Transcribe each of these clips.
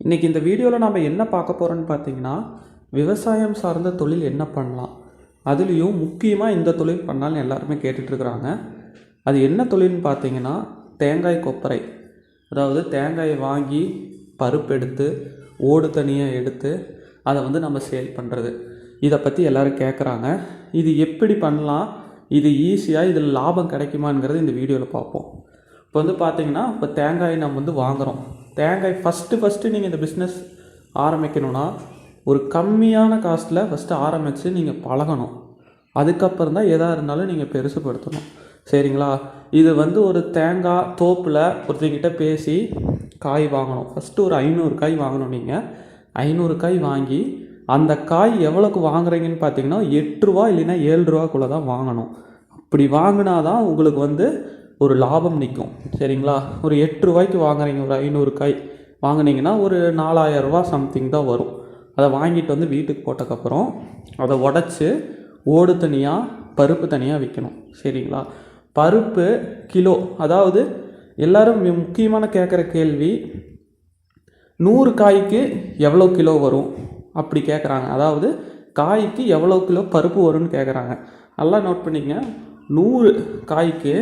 இன்றைக்கி இந்த வீடியோவில் நம்ம என்ன பார்க்க போகிறோன்னு பார்த்தீங்கன்னா விவசாயம் சார்ந்த தொழில் என்ன பண்ணலாம்? அதுலேயும் முக்கியமாக இந்த தொழில் பண்ணாலும் எல்லாருமே கேட்டுட்ருக்குறாங்க அது என்ன தொழில்னு பார்த்தீங்கன்னா தேங்காய் கொப்பரை. அதாவது தேங்காயை வாங்கி பருப்பு எடுத்து ஓடு தனியாக எடுத்து அதை வந்து நம்ம சேல் பண்ணுறது இதை பற்றி எல்லோரும் கேட்குறாங்க இது எப்படி பண்ணலாம்? இது ஈஸியாக இதில் லாபம் கிடைக்குமாங்கிறது இந்த வீடியோவில் பார்ப்போம். இப்போ வந்து பார்த்திங்கன்னா இப்போ தேங்காயை நம்ம வந்து வாங்குகிறோம் தேங்காய் ஃபஸ்ட்டு ஃபஸ்ட்டு நீங்கள் இந்த பிஸ்னஸ் ஆரம்பிக்கணும்னா ஒரு கம்மியான காஸ்ட்டில் ஃபஸ்ட்டு ஆரம்பித்து நீங்கள் பழகணும். அதுக்கப்புறம் தான் எதாக இருந்தாலும் நீங்கள் பெருசுப்படுத்தணும் சரிங்களா? இது வந்து ஒரு தேங்காய் தோப்பில் ஒருத்தங்கிட்ட பேசி காய் வாங்கணும். ஃபஸ்ட்டு ஒரு ஐநூறு காய் வாங்கணும் நீங்கள் ஐநூறு காய் வாங்கி அந்த காய் எவ்வளோக்கு வாங்குறீங்கன்னு பார்த்தீங்கன்னா எட்டு ரூபா இல்லைன்னா ஏழு ரூபாக்குள்ளே தான் வாங்கணும். அப்படி வாங்கினா தான் உங்களுக்கு வந்து ஒரு லாபம் நிற்கும் சரிங்களா? ஒரு எட்டு ரூபாய்க்கு வாங்குறீங்க ஒரு ஐநூறு காய் வாங்குனீங்கன்னா ஒரு நாலாயிரம் ரூபா சம்திங் தான் வரும். அதை வாங்கிட்டு வந்து வீட்டுக்கு போட்டக்கப்புறம் அதை உடச்சி ஓடு தனியாக பருப்பு தனியாக விற்கணும் சரிங்களா? பருப்பு கிலோ அதாவது எல்லோரும் முக்கியமான கேட்குற கேள்வி நூறு காய்க்கு எவ்வளோ கிலோ வரும்? அப்படி கேட்குறாங்க. அதாவது காய்க்கு எவ்வளோ கிலோ பருப்பு வரும்னு கேட்குறாங்க. நல்லா நோட் பண்ணிக்கங்க. நூறு காய்க்கு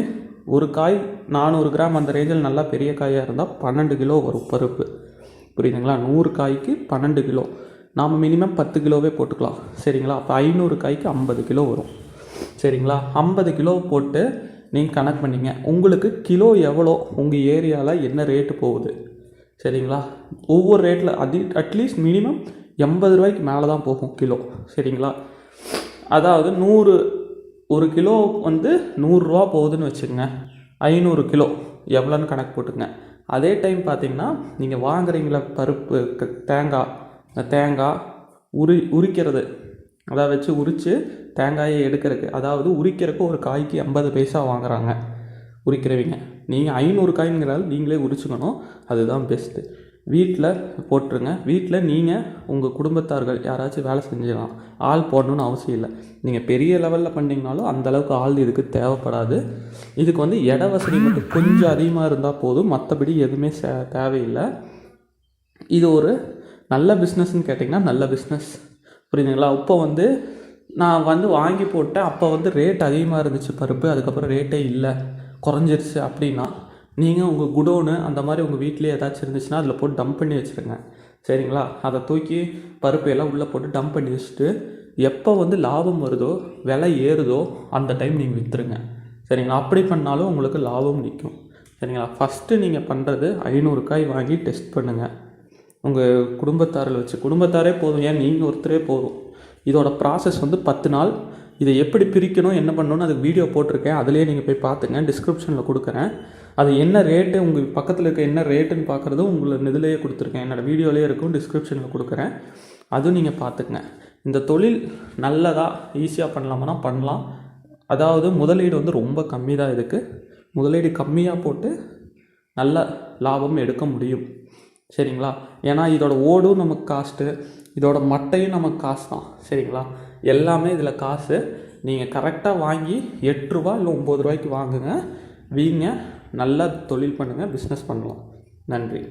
ஒரு காய் நானூறு கிராம் அந்த ரேஞ்சில் நல்லா பெரிய காயாக இருந்தால் பன்னெண்டு கிலோ வரும் பருப்பு. புரியுதுங்களா? நூறு காய்க்கு பன்னெண்டு கிலோ. நாம் மினிமம் பத்து கிலோவே போட்டுக்கலாம். சரிங்களா? அப்போ ஐநூறு காய்க்கு ஐம்பது கிலோ வரும். சரிங்களா? ஐம்பது கிலோ போட்டு நீங்கள் கணக்கு பண்ணிங்க. உங்களுக்கு கிலோ எவ்வளோ? உங்கள் ஏரியாவில் என்ன ரேட்டு போகுது? சரிங்களா? ஒவ்வொரு ரேட்டில் அதி அட்லீஸ்ட் மினிமம் எண்பது ரூபாய்க்கு மேலே தான் போகும் கிலோ. சரிங்களா? அதாவது நூறு ஒரு கிலோ வந்து நூறுரூவா போகுதுன்னு வச்சுக்கோங்க. ஐநூறு கிலோ. எவ்வளோன்னு கணக்கு போட்டுங்க அதே டைம் பார்த்தீங்கன்னா நீங்கள் வாங்குறீங்கள பருப்பு க- தேங்காய் இந்த தேங்காய் உரி உரிக்கிறது. அதை வச்சு உரித்து தேங்காயை எடுக்கிறதுக்கு. அதாவது உரிக்கிறதுக்கு ஒரு காய்க்கு எண்பது பைசா வாங்குறாங்க உரிக்கிறவங்க. நீங்கள் ஐநூறு காய்ங்கிறாலும் நீங்களே உரிச்சுக்கணும். அதுதான் பெஸ்ட்டு வீட்டில் போட்டுருங்க. வீட்டில் நீங்கள் உங்கள் குடும்பத்தார்கள் யாராச்சும் வேலை செஞ்சிடலாம் ஆள் போடணும்னு அவசியம் இல்லை. நீங்கள் பெரிய லெவலில் பண்ணிங்கனாலும் அந்தளவுக்கு ஆள் இதுக்கு தேவைப்படாது. இதுக்கு வந்து இட வசதி மட்டும் கொஞ்சம் அதிகமாக இருந்தால் போதும். மற்றபடி எதுவுமே சே- தேவையில்லை. இது ஒரு நல்ல பிஸ்னஸ்ன்னு கேட்டிங்கன்னா நல்ல பிஸ்னஸ் புரியுதுங்களா? இப்போ வந்து நான் வந்து வாங்கி போட்டேன். அப்போ வந்து ரேட் அதிகமாக இருந்துச்சு பருப்பு. அதுக்கப்புறம் ரேட்டே இல்லை. குறைஞ்சிருச்சு அப்படின்னா நீங்கள் உங்கள் குடோனு அந்த மாதிரி உங்கள் வீட்டிலே ஏதாச்சும் இருந்துச்சுன்னா அதில் போட்டு டம்ப் பண்ணி வச்சுருங்க. சரிங்களா? அதை தூக்கி பருப்பு எல்லாம் உள்ளே போட்டு டம்ப் பண்ணி வச்சுட்டு எப்போ வந்து லாபம் வருதோ விலை ஏறுதோ அந்த டைம் நீங்கள் விற்றுருங்க சரிங்களா? அப்படி பண்ணாலும் உங்களுக்கு லாபம் நிற்கும் சரிங்களா? ஃபஸ்ட்டு நீங்கள் பண்ணுறது ஐநூறு காய் வாங்கி டெஸ்ட் பண்ணுங்கள் உங்கள் குடும்பத்தாரில் வச்சு. குடும்பத்தாரே போதும். ஏன்? நீங்கள் ஒருத்தரே போதும். இதோட ப்ராசஸ் வந்து பத்து நாள் இதை எப்படி பிரிக்கணும் என்ன பண்ணணும்னு அதுக்கு வீடியோ போட்டிருக்கேன். அதுலேயே நீங்கள் போய் பார்த்துங்க. டிஸ்கிரிப்ஷனில் கொடுக்குறேன். அது என்ன ரேட்டு உங்கள் பக்கத்தில் இருக்க என்ன ரேட்டுன்னு பார்க்குறதும் உங்களை இதிலேயே கொடுத்துருக்கேன். என்னோடய வீடியோலேயே இருக்கும் டிஸ்கிரிப்ஷனில் கொடுக்குறேன். அதுவும் நீங்கள் பார்த்துக்குங்க. இந்த தொழில் நல்லதா ஈஸியாக பண்ணலாமான்னா பண்ணலாம். அதாவது முதலீடு வந்து ரொம்ப கம்மி தான் இதுக்கு. முதலீடு கம்மியாக போட்டு நல்ல லாபம் எடுக்க முடியும். சரிங்களா? ஏன்னா இதோட ஓடும் நமக்கு காஸ்ட்டு இதோட மட்டையும் நமக்கு காசு தான். சரிங்களா? எல்லாமே இதில் காசு. நீங்கள் கரெக்டாக வாங்கி எட்டு ரூபா இல்லை ஒம்பது ரூபாய்க்கு வாங்குங்க. வீங்க நல்லா தொழில் பண்ணுங்கள் பிஸ்னஸ் பண்ணலாம். நன்றி.